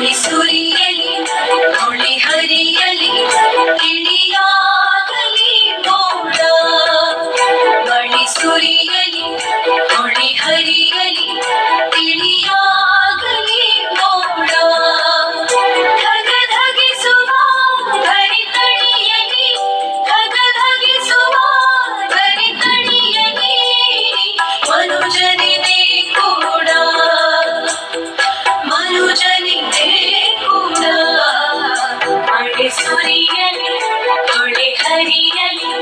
Missouri. അറിയലും